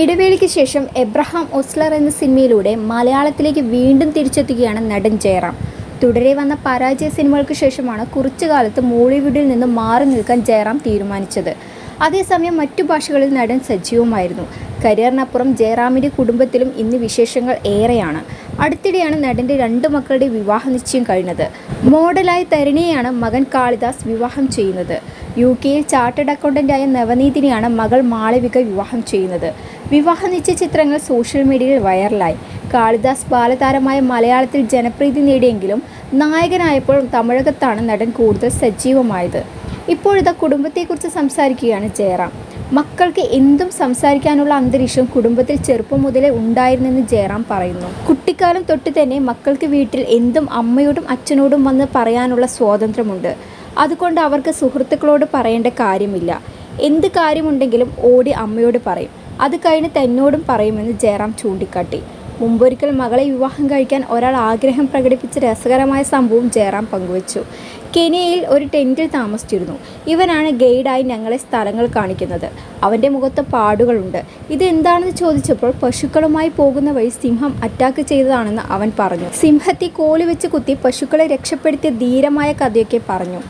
ഇടവേളയ്ക്ക് ശേഷം എബ്രഹാം ഒസ്ലർ എന്ന സിനിമയിലൂടെ മലയാളത്തിലേക്ക് വീണ്ടും തിരിച്ചെത്തുകയാണ് നടൻ ജയറാം. തുടരെ വന്ന പരാജയ സിനിമകൾക്ക് ശേഷമാണ് കുറച്ചു കാലത്ത് മോളിവുഡിൽ നിന്ന് മാറി നിൽക്കാൻ ജയറാം തീരുമാനിച്ചത്. അതേസമയം മറ്റു ഭാഷകളിൽ നടൻ സജീവമായിരുന്നു. കരിയറിനപ്പുറം ജയറാമിന്റെ കുടുംബത്തിലും ഇന്ന് വിശേഷങ്ങൾ ഏറെയാണ്. അടുത്തിടെയാണ് നടന്റെ രണ്ട് മക്കളുടെ വിവാഹ നിശ്ചയം കഴിഞ്ഞത്. മോഡലായ തരുണിയെയാണ് മകൻ കാളിദാസ് വിവാഹം ചെയ്യുന്നത്. യു കെയിൽ ചാർട്ടേഡ് അക്കൗണ്ടന്റായ നവനീതിനെയാണ് മകൾ മാളവിക വിവാഹം ചെയ്യുന്നത്. വിവാഹ നിശ്ചയ ചിത്രങ്ങൾ സോഷ്യൽ മീഡിയയിൽ വൈറലായി കാളിദാസ് ബാലതാരമായ മലയാളത്തിൽ ജനപ്രീതി നേടിയെങ്കിലും നായകനായപ്പോൾ തമിഴകത്താണ് നടൻ കൂടുതൽ സജീവമായത്. ഇപ്പോഴിതാ കുടുംബത്തെക്കുറിച്ച് സംസാരിക്കുകയാണ് ജയറാം. മക്കൾക്ക് എന്തും സംസാരിക്കാനുള്ള അന്തരീക്ഷം കുടുംബത്തിൽ ചെറുപ്പം മുതലേ ഉണ്ടായിരുന്നെന്ന് ജയറാം പറയുന്നു. കുട്ടിക്കാലം തൊട്ട് തന്നെ മക്കൾക്ക് വീട്ടിൽ എന്തും അമ്മയോടും അച്ഛനോടും വന്ന് പറയാനുള്ള സ്വാതന്ത്ര്യമുണ്ട്. അതുകൊണ്ട് അവർക്ക് സുഹൃത്തുക്കളോട് പറയേണ്ട കാര്യമില്ല. എന്ത് കാര്യമുണ്ടെങ്കിലും ഓടി അമ്മയോട് പറയും. അത് കഴിഞ്ഞ് തന്നോടും പറയുമെന്ന് ജയറാം ചൂണ്ടിക്കാട്ടി. മുമ്പൊരിക്കൽ മകളെ വിവാഹം കഴിക്കാൻ ഒരാൾ ആഗ്രഹം പ്രകടിപ്പിച്ച രസകരമായ സംഭവം ജയറാം പങ്കുവച്ചു. കെനിയയിൽ ഒരു ടെന്റിൽ താമസിച്ചിരുന്നു. ഇവനാണ് ഗൈഡായി ഞങ്ങളെ സ്ഥലങ്ങൾ കാണിക്കുന്നത്. അവന്റെ മുഖത്ത് പാടുകളുണ്ട്. ഇത് എന്താണെന്ന് ചോദിച്ചപ്പോൾ പശുക്കളുമായി പോകുന്ന വഴി സിംഹം അറ്റാക്ക് ചെയ്തതാണെന്ന് അവൻ പറഞ്ഞു. സിംഹത്തെ കോലി വെച്ച് കുത്തി പശുക്കളെ രക്ഷപ്പെടുത്തിയ ധീരമായ കഥയൊക്കെ പറഞ്ഞു.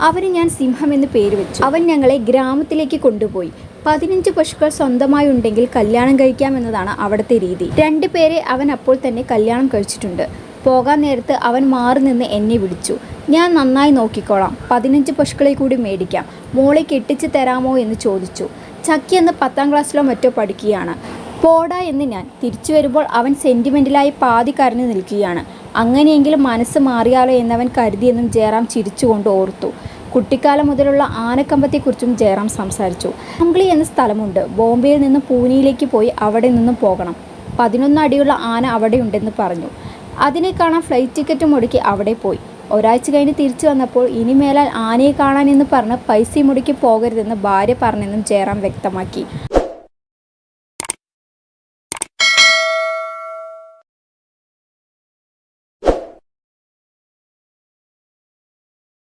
അവന് ഞാൻ സിംഹം എന്ന് പേര് വെച്ചു. അവൻ ഞങ്ങളെ ഗ്രാമത്തിലേക്ക് കൊണ്ടുപോയി. പതിനഞ്ച് പശുക്കൾ സ്വന്തമായി ഉണ്ടെങ്കിൽ കല്യാണം കഴിക്കാം എന്നതാണ് അവിടുത്തെ രീതി. രണ്ടുപേരെ അവൻ അപ്പോൾ തന്നെ കല്യാണം കഴിച്ചിട്ടുണ്ട്. പോകാൻ നേരത്ത് അവൻ മാറി നിന്ന് എന്നെ വിളിച്ചു. ഞാൻ നന്നായി നോക്കിക്കോളാം. പതിനഞ്ച് പശുക്കളെ കൂടി മേടിക്കാം. മോളെ കെട്ടിച്ച് തരാമോ എന്ന് ചോദിച്ചു. ചക്കി എന്ന് പത്താം ക്ലാസ്സിലോ മറ്റോ പഠിക്കുകയാണ്. പോടാ എന്ന് ഞാൻ തിരിച്ചു വരുമ്പോൾ അവൻ സെന്റിമെന്റിലായി പാതി കരഞ്ഞു നിൽക്കുകയാണ്. അങ്ങനെയെങ്കിലും മനസ്സ് മാറിയാലോ എന്നവൻ കരുതിയെന്നും ജയറാം ചിരിച്ചുകൊണ്ട് ഓർത്തു. കുട്ടിക്കാലം മുതലുള്ള ആനക്കമ്പത്തെക്കുറിച്ചും ജയറാം സംസാരിച്ചു. അംഗ്ലി എന്ന സ്ഥലമുണ്ട്. ബോംബെയിൽ നിന്ന് പൂനെയിലേക്ക് പോയി അവിടെ നിന്നും പോകണം. പതിനൊന്ന് അടിയുള്ള ആന അവിടെയുണ്ടെന്ന് പറഞ്ഞു. അതിനെ കാണാൻ ഫ്ലൈറ്റ് ടിക്കറ്റ് മുടക്കി അവിടെ പോയി. ഒരാഴ്ച കഴിഞ്ഞ് തിരിച്ചു വന്നപ്പോൾ ഇനി മേലാൽ ആനയെ കാണാനെന്ന് പറഞ്ഞ് പൈസ മുടക്കി പോകരുതെന്ന് ഭാര്യ പറഞ്ഞെന്നും ജയറാം വ്യക്തമാക്കി.